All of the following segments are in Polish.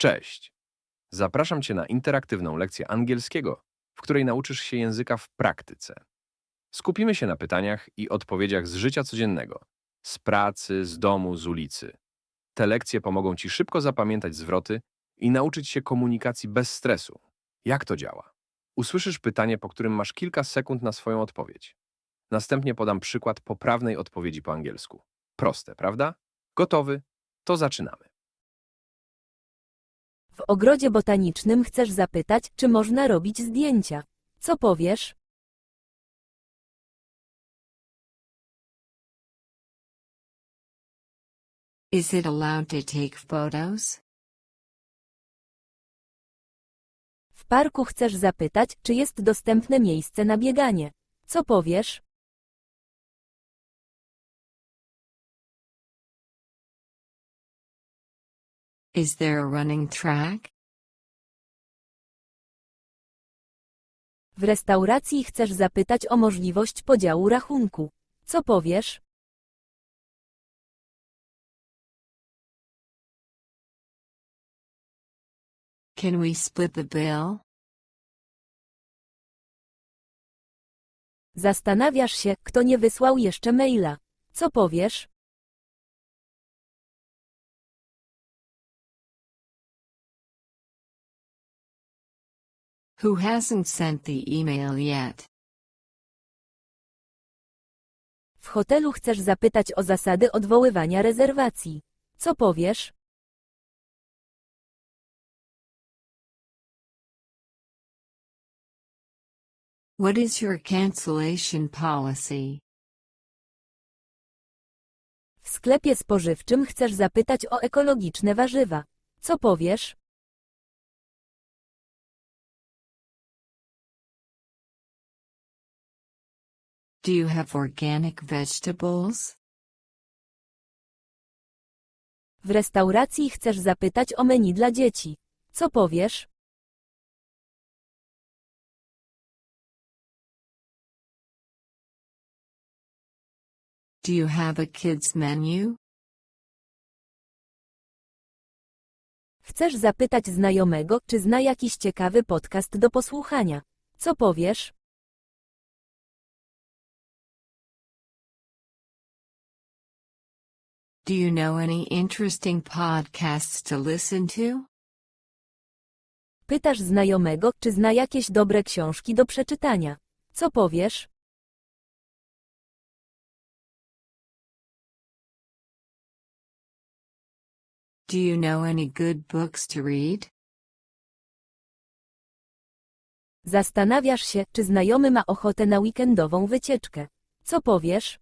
Cześć! Zapraszam Cię na interaktywną lekcję angielskiego, w której nauczysz się języka w praktyce. Skupimy się na pytaniach i odpowiedziach z życia codziennego, z pracy, z domu, z ulicy. Te lekcje pomogą Ci szybko zapamiętać zwroty i nauczyć się komunikacji bez stresu. Jak to działa? Usłyszysz pytanie, po którym masz kilka sekund na swoją odpowiedź. Następnie podam przykład poprawnej odpowiedzi po angielsku. Proste, prawda? Gotowy? To zaczynamy. W ogrodzie botanicznym chcesz zapytać, czy można robić zdjęcia. Co powiesz? Is it allowed to take photos? W parku chcesz zapytać, czy jest dostępne miejsce na bieganie. Co powiesz? Is there a running track? W restauracji chcesz zapytać o możliwość podziału rachunku. Co powiesz? Can we split the bill? Zastanawiasz się, kto nie wysłał jeszcze maila. Co powiesz? Who hasn't sent the email yet? W hotelu chcesz zapytać o zasady odwoływania rezerwacji. Co powiesz? What is your cancellation policy? W sklepie spożywczym chcesz zapytać o ekologiczne warzywa. Co powiesz? Do you have organic vegetables? W restauracji chcesz zapytać o menu dla dzieci. Co powiesz? Do you have a kids menu? Chcesz zapytać znajomego, czy zna jakiś ciekawy podcast do posłuchania. Co powiesz? Do you know any interesting podcasts to listen to? Pytasz znajomego, czy zna jakieś dobre książki do przeczytania. Co powiesz? Do you know any good books to read? Zastanawiasz się, czy znajomy ma ochotę na weekendową wycieczkę. Co powiesz?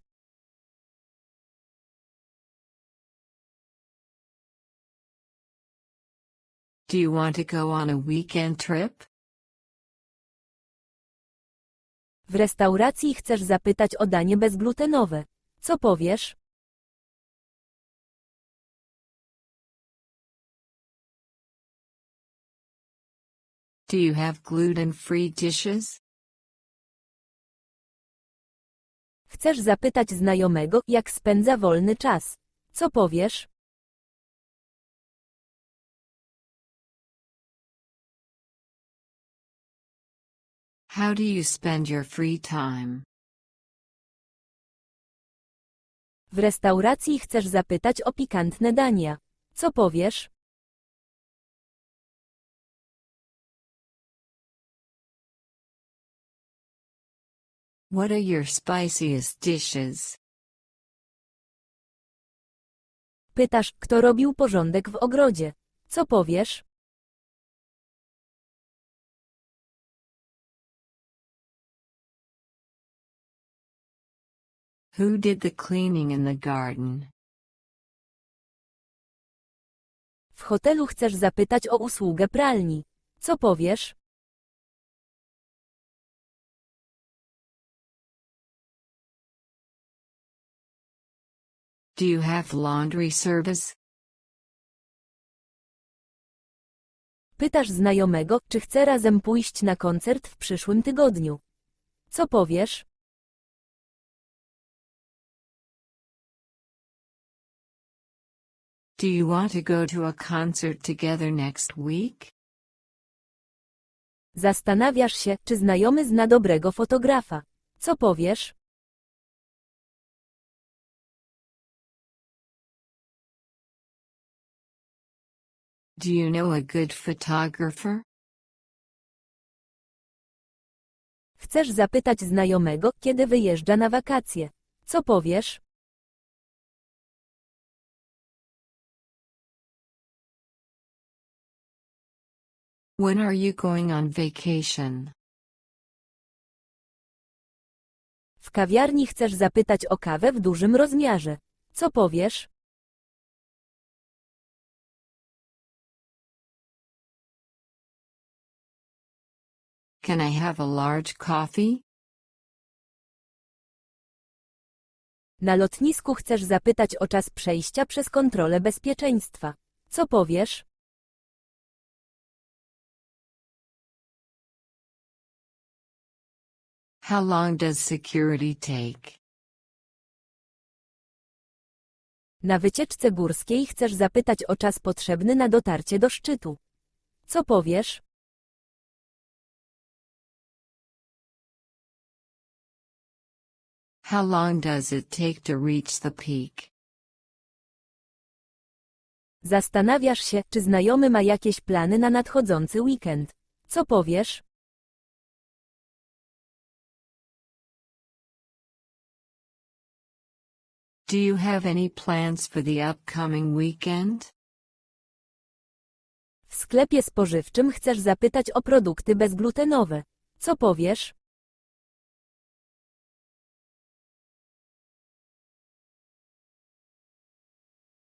Do you want to go on a weekend trip? W restauracji chcesz zapytać o danie bezglutenowe. Co powiesz? Do you have gluten-free dishes? Chcesz zapytać znajomego, jak spędza wolny czas. Co powiesz? How do you spend your free time? W restauracji chcesz zapytać o pikantne dania. Co powiesz? What are your spiciest dishes? Pytasz, kto robił porządek w ogrodzie. Co powiesz? Who did the cleaning in the garden? W hotelu chcesz zapytać o usługę pralni. Co powiesz? Do you have laundry service? Pytasz znajomego, czy chce razem pójść na koncert w przyszłym tygodniu. Co powiesz? Do you want to go to a concert together next week? Zastanawiasz się, czy znajomy zna dobrego fotografa. Co powiesz? Do you know a good photographer? Chcesz zapytać znajomego, kiedy wyjeżdża na wakacje. Co powiesz? When are you going on vacation? W kawiarni chcesz zapytać o kawę w dużym rozmiarze. Co powiesz? Can I have a large coffee? Na lotnisku chcesz zapytać o czas przejścia przez kontrolę bezpieczeństwa. Co powiesz? How long does security take? Na wycieczce górskiej chcesz zapytać o czas potrzebny na dotarcie do szczytu. Co powiesz? How long does it take to reach the peak? Zastanawiasz się, czy znajomy ma jakieś plany na nadchodzący weekend. Co powiesz? Do you have any plans for the upcoming weekend? W sklepie spożywczym chcesz zapytać o produkty bezglutenowe. Co powiesz?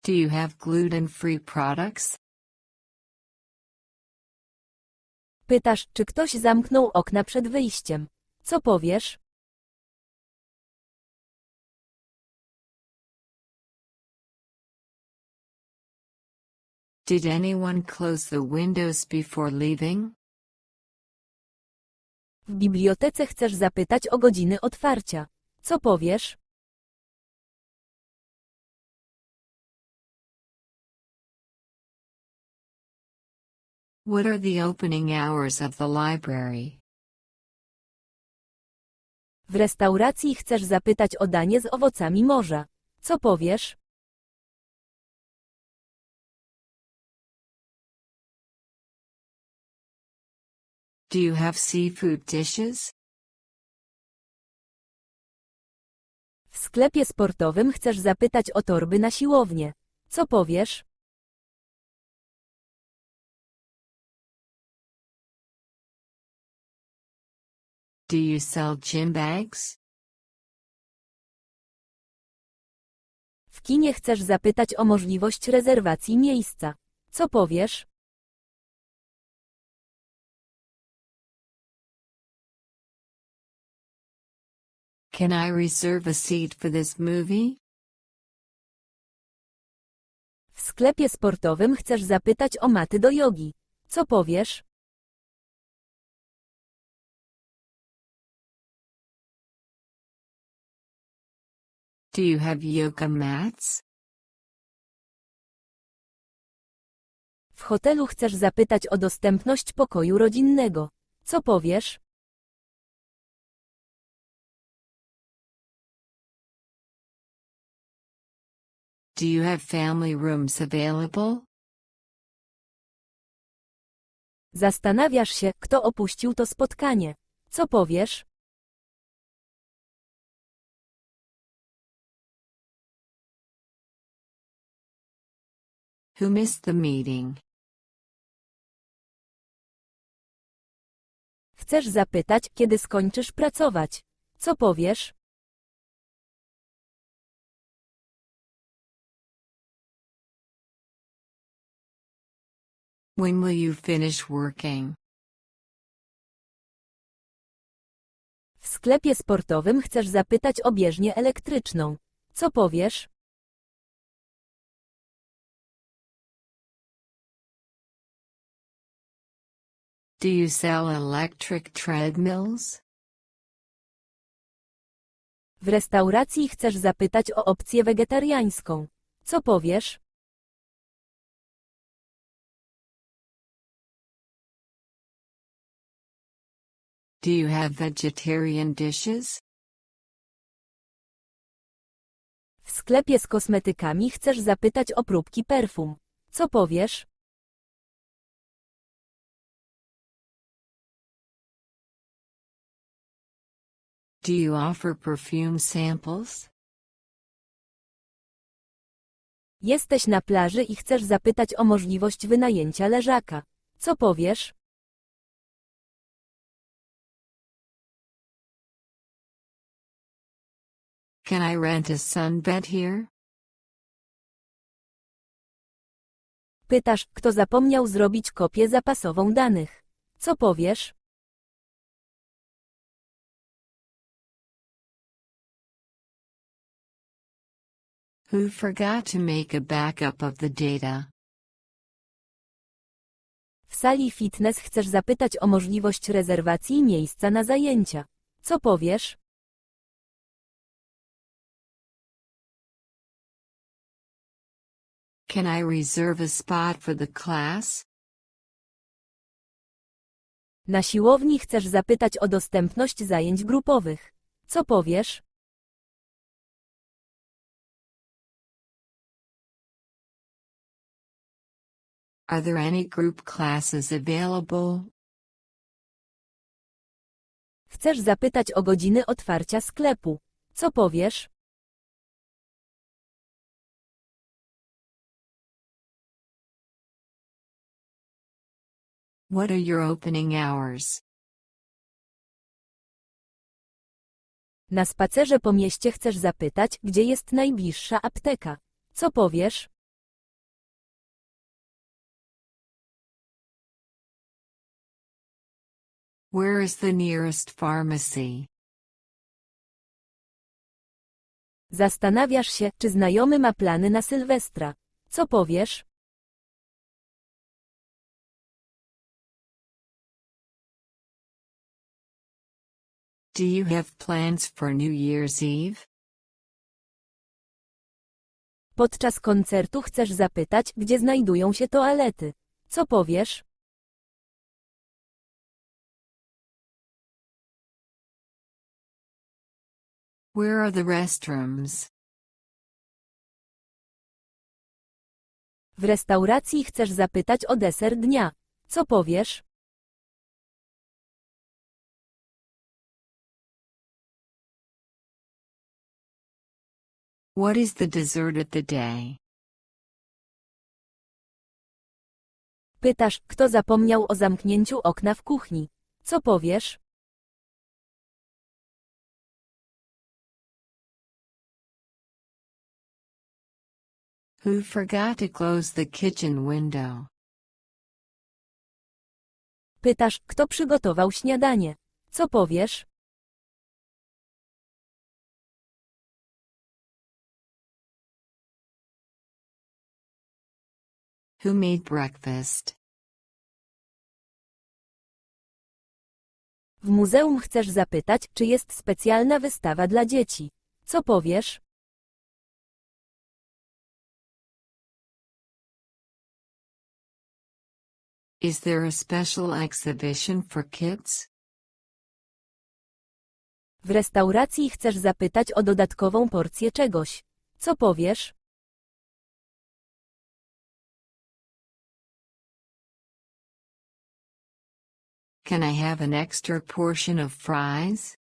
Do you have gluten free products? Pytasz, czy ktoś zamknął okna przed wyjściem. Co powiesz? Did anyone close the windows before leaving? W bibliotece chcesz zapytać o godziny otwarcia. Co powiesz? What are the opening hours of the library? W restauracji chcesz zapytać o danie z owocami morza. Co powiesz? Do you have seafood dishes? W sklepie sportowym chcesz zapytać o torby na siłownię. Co powiesz? Do you sell gym bags? W kinie chcesz zapytać o możliwość rezerwacji miejsca. Co powiesz? Can I reserve a seat for this movie? W sklepie sportowym chcesz zapytać o maty do jogi. Co powiesz? Do you have yoga mats? W hotelu chcesz zapytać o dostępność pokoju rodzinnego. Co powiesz? Do you have family rooms available? Zastanawiasz się, kto opuścił to spotkanie. Co powiesz? Who missed the meeting? Chcesz zapytać, kiedy skończysz pracować. Co powiesz? When will you finish working? W sklepie sportowym chcesz zapytać o bieżnię elektryczną. Co powiesz? Do you sell electric treadmills? W restauracji chcesz zapytać o opcję wegetariańską. Co powiesz? Do you have vegetarian dishes? W sklepie z kosmetykami chcesz zapytać o próbki perfum. Co powiesz? Do you offer perfume samples? Jesteś na plaży i chcesz zapytać o możliwość wynajęcia leżaka. Co powiesz? Can I rent a sunbed here? Pytasz, kto zapomniał zrobić kopię zapasową danych. Co powiesz? Who forgot to make a backup of the data? W sali fitness chcesz zapytać o możliwość rezerwacji miejsca na zajęcia. Co powiesz? Can I reserve a spot for the class? Na siłowni chcesz zapytać o dostępność zajęć grupowych. Co powiesz? Are there any group classes available? Chcesz zapytać o godziny otwarcia sklepu. Co powiesz? What are your opening hours? Na spacerze po mieście chcesz zapytać, gdzie jest najbliższa apteka. Co powiesz? Where is the nearest pharmacy? Zastanawiasz się, czy znajomy ma plany na Sylwestra. Co powiesz? Do you have plans for New Year's Eve? Podczas koncertu chcesz zapytać, gdzie znajdują się toalety. Co powiesz? Where are the restrooms? W restauracji chcesz zapytać o deser dnia. Co powiesz? What is the dessert of the day? Pytasz, kto zapomniał o zamknięciu okna w kuchni. Co powiesz? Who forgot to close the kitchen window? Pytasz, kto przygotował śniadanie. Co powiesz? Who made breakfast? W muzeum chcesz zapytać, czy jest specjalna wystawa dla dzieci. Co powiesz? Is there a special exhibition for kids? W restauracji chcesz zapytać o dodatkową porcję czegoś. Co powiesz? Can I have an extra portion of fries?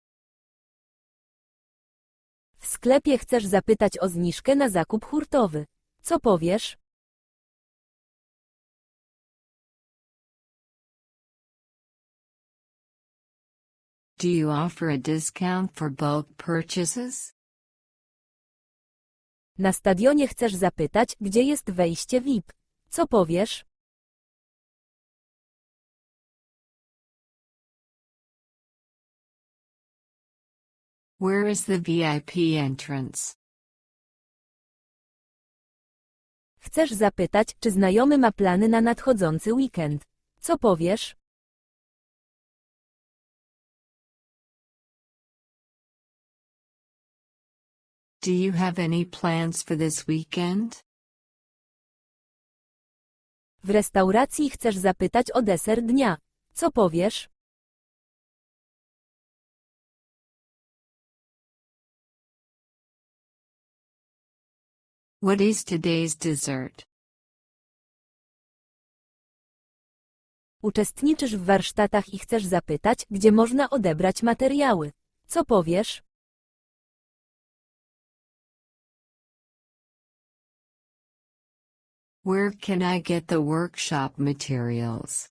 W sklepie chcesz zapytać o zniżkę na zakup hurtowy. Co powiesz? Do you offer a discount for bulk purchases? Na stadionie chcesz zapytać, gdzie jest wejście VIP. Co powiesz? Where is the VIP entrance? Chcesz zapytać, czy znajomy ma plany na nadchodzący weekend. Co powiesz? Do you have any plans for this weekend? W restauracji chcesz zapytać o deser dnia. Co powiesz? What is today's dessert? Uczestniczysz w warsztatach i chcesz zapytać, gdzie można odebrać materiały. Co powiesz? Where can I get the workshop materials?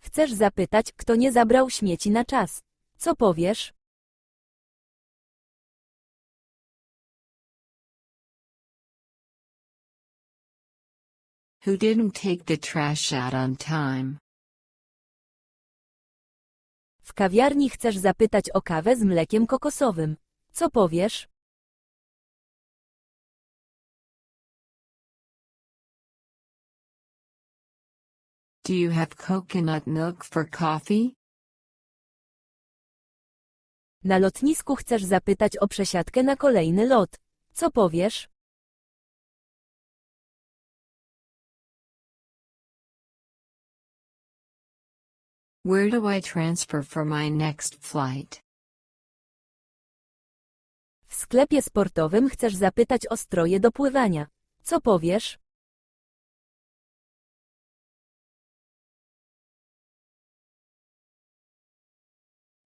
Chcesz zapytać, kto nie zabrał śmieci na czas. Co powiesz? Who didn't take the trash out on time? W kawiarni chcesz zapytać o kawę z mlekiem kokosowym. Co powiesz? Do you have coconut milk for coffee? Na lotnisku chcesz zapytać o przesiadkę na kolejny lot. Co powiesz? Where do I transfer for my next flight? W sklepie sportowym chcesz zapytać o stroje do pływania. Co powiesz?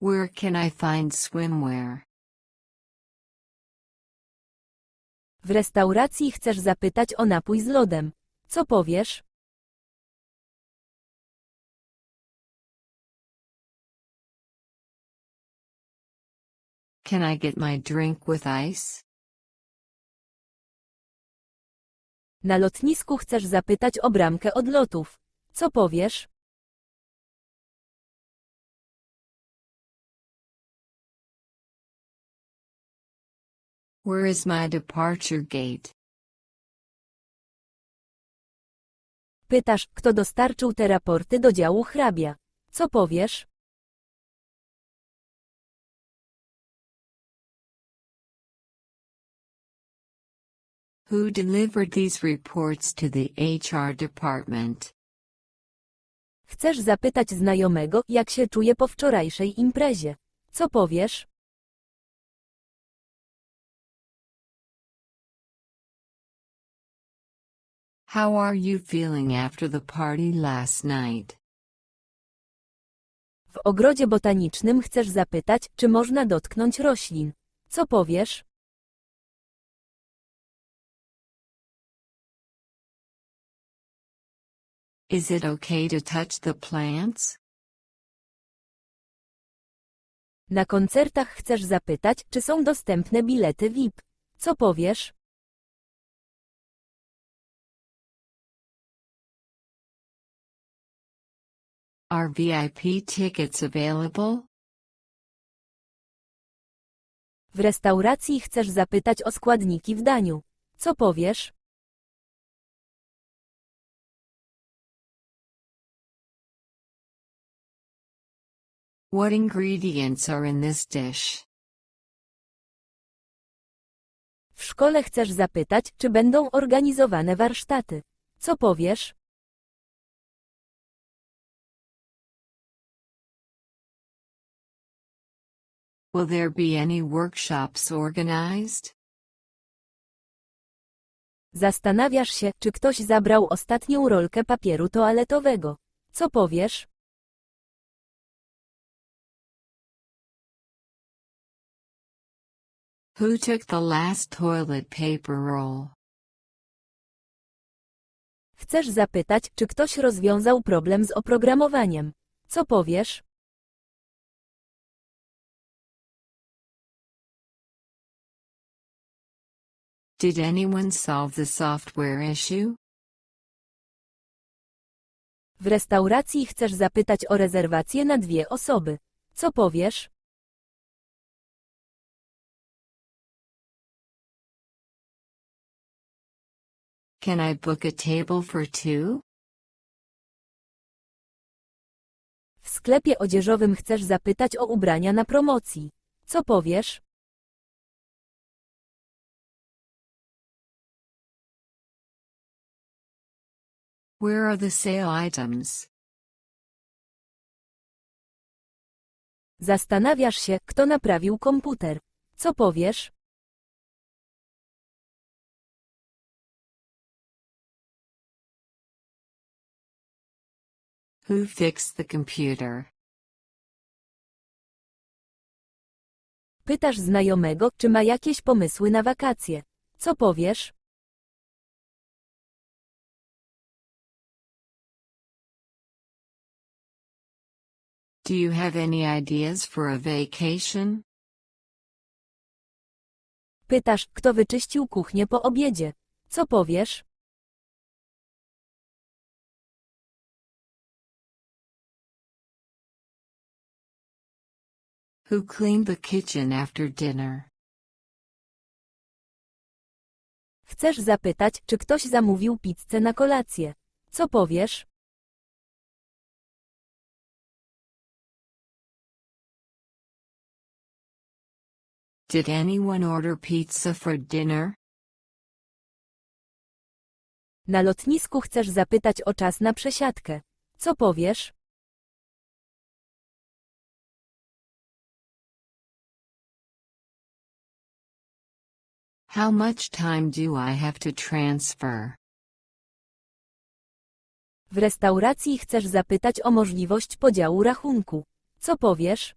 Where can I find swimwear? W restauracji chcesz zapytać o napój z lodem. Co powiesz? Can I get my drink with ice? Na lotnisku chcesz zapytać o bramkę odlotów. Co powiesz? Where is my departure gate? Pytasz, kto dostarczył te raporty do działu hrabia. Co powiesz? Who delivered these reports to the HR department? Chcesz zapytać znajomego, jak się czuje po wczorajszej imprezie. Co powiesz? How are you feeling after the party last night? W ogrodzie botanicznym chcesz zapytać, czy można dotknąć roślin. Co powiesz? Is it okay to touch the plants? Na koncertach chcesz zapytać, czy są dostępne bilety VIP. Co powiesz? Are VIP tickets available? W restauracji chcesz zapytać o składniki w daniu. Co powiesz? What ingredients are in this dish? W szkole chcesz zapytać, czy będą organizowane warsztaty. Co powiesz? Will there be any workshops organized? Zastanawiasz się, czy ktoś zabrał ostatnią rolkę papieru toaletowego. Co powiesz? Who took the last toilet paper roll? Chcesz zapytać, czy ktoś rozwiązał problem z oprogramowaniem. Co powiesz? Did anyone solve the software issue? W restauracji chcesz zapytać o rezerwację na dwie osoby. Co powiesz? Can I book a table for two? W sklepie odzieżowym chcesz zapytać o ubrania na promocji. Co powiesz? Where are the sale items? Zastanawiasz się, kto naprawił komputer. Co powiesz? Who fixed the computer? Pytasz znajomego, czy ma jakieś pomysły na wakacje. Co powiesz? Do you have any ideas for a vacation? Pytasz, kto wyczyścił kuchnię po obiedzie. Co powiesz? Who cleaned the kitchen after dinner? Chcesz zapytać, czy ktoś zamówił pizzę na kolację. Co powiesz? Did anyone order pizza for dinner? Na lotnisku chcesz zapytać o czas na przesiadkę. Co powiesz? How much time do I have to transfer? W restauracji chcesz zapytać o możliwość podziału rachunku. Co powiesz?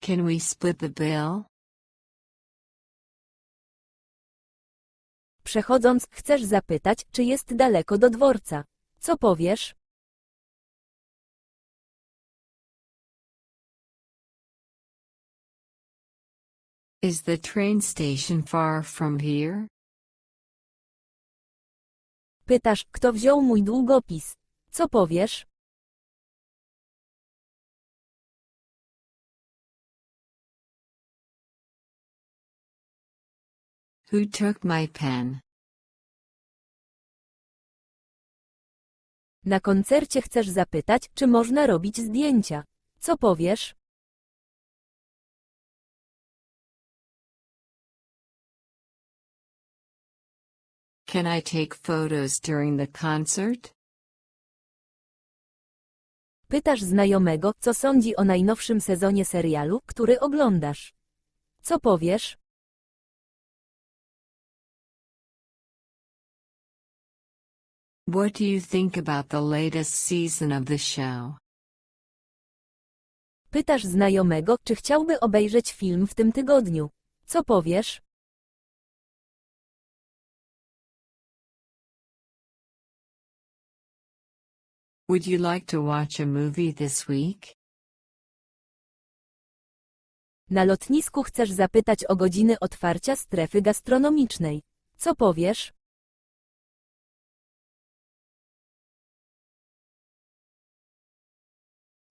Can we split the bill? Przechodząc, chcesz zapytać, czy jest daleko do dworca. Co powiesz? Is the train station far from here? Pytasz, kto wziął mój długopis. Co powiesz? Who took my pen? Na koncercie chcesz zapytać, czy można robić zdjęcia. Co powiesz? Can I take photos during the concert? Pytasz znajomego, co sądzi o najnowszym sezonie serialu, który oglądasz. Co powiesz? What do you think about the latest season of the show? Pytasz znajomego, czy chciałby obejrzeć film w tym tygodniu. Co powiesz? Would you like to watch a movie this week? Na lotnisku chcesz zapytać o godziny otwarcia strefy gastronomicznej. Co powiesz?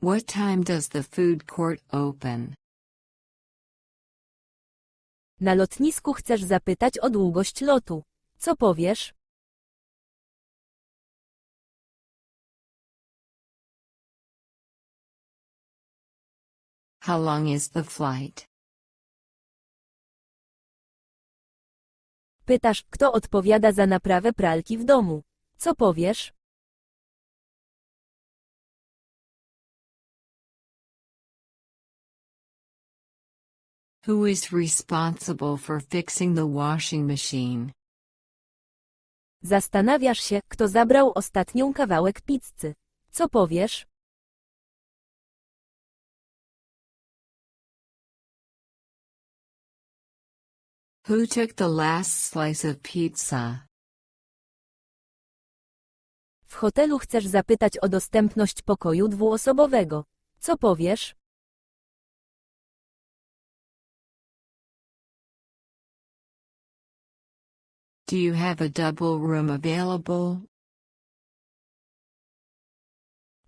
What time does the food court open? Na lotnisku chcesz zapytać o długość lotu. Co powiesz? How long is the flight? Pytasz, kto odpowiada za naprawę pralki w domu. Co powiesz? Who is responsible for fixing the washing machine? Zastanawiasz się, kto zabrał ostatnią kawałek pizzy. Co powiesz? Who took the last slice of pizza? W hotelu chcesz zapytać o dostępność pokoju dwuosobowego. Co powiesz? Do you have a double room available?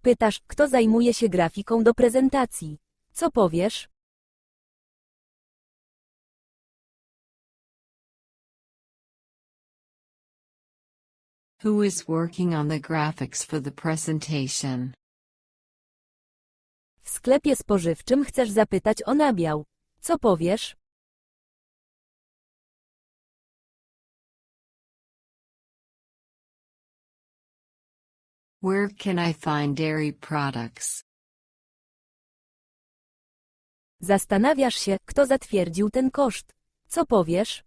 Pytasz, kto zajmuje się grafiką do prezentacji. Co powiesz? Who is working on the graphics for the presentation? W sklepie spożywczym chcesz zapytać o nabiał. Co powiesz? Where can I find dairy products? Zastanawiasz się, kto zatwierdził ten koszt. Co powiesz?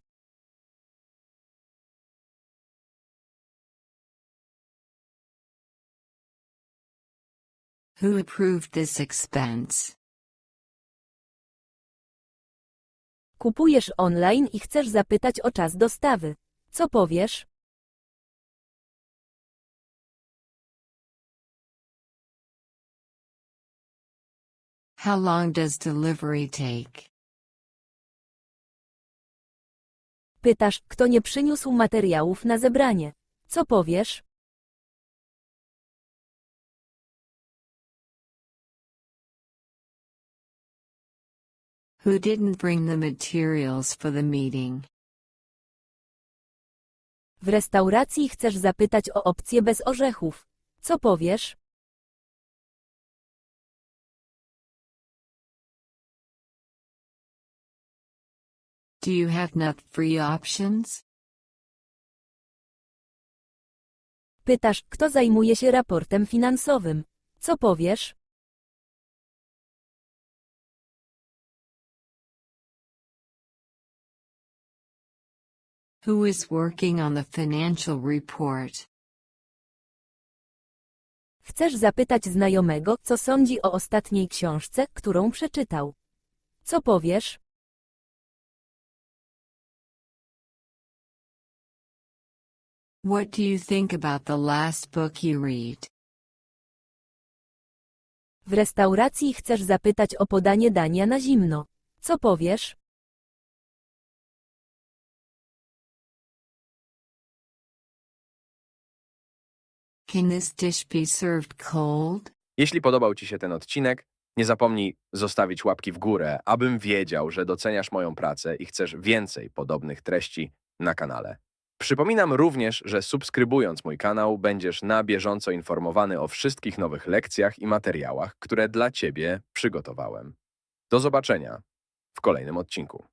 Who approved this expense? Kupujesz online i chcesz zapytać o czas dostawy. Co powiesz? How long does delivery take? Pytasz, kto nie przyniósł materiałów na zebranie. Co powiesz? Who didn't bring the materials for the meeting? W restauracji chcesz zapytać o opcję bez orzechów. Co powiesz? Do you have nut-free options? Pytasz, kto zajmuje się raportem finansowym. Co powiesz? Who is working on the financial report? Chcesz zapytać znajomego, co sądzi o ostatniej książce, którą przeczytał. Co powiesz? What do you think about the last book you read? W restauracji chcesz zapytać o podanie dania na zimno. Co powiesz? Can this dish be served cold? Jeśli podobał Ci się ten odcinek, nie zapomnij zostawić łapki w górę, abym wiedział, że doceniasz moją pracę i chcesz więcej podobnych treści na kanale. Przypominam również, że subskrybując mój kanał, będziesz na bieżąco informowany o wszystkich nowych lekcjach i materiałach, które dla Ciebie przygotowałem. Do zobaczenia w kolejnym odcinku.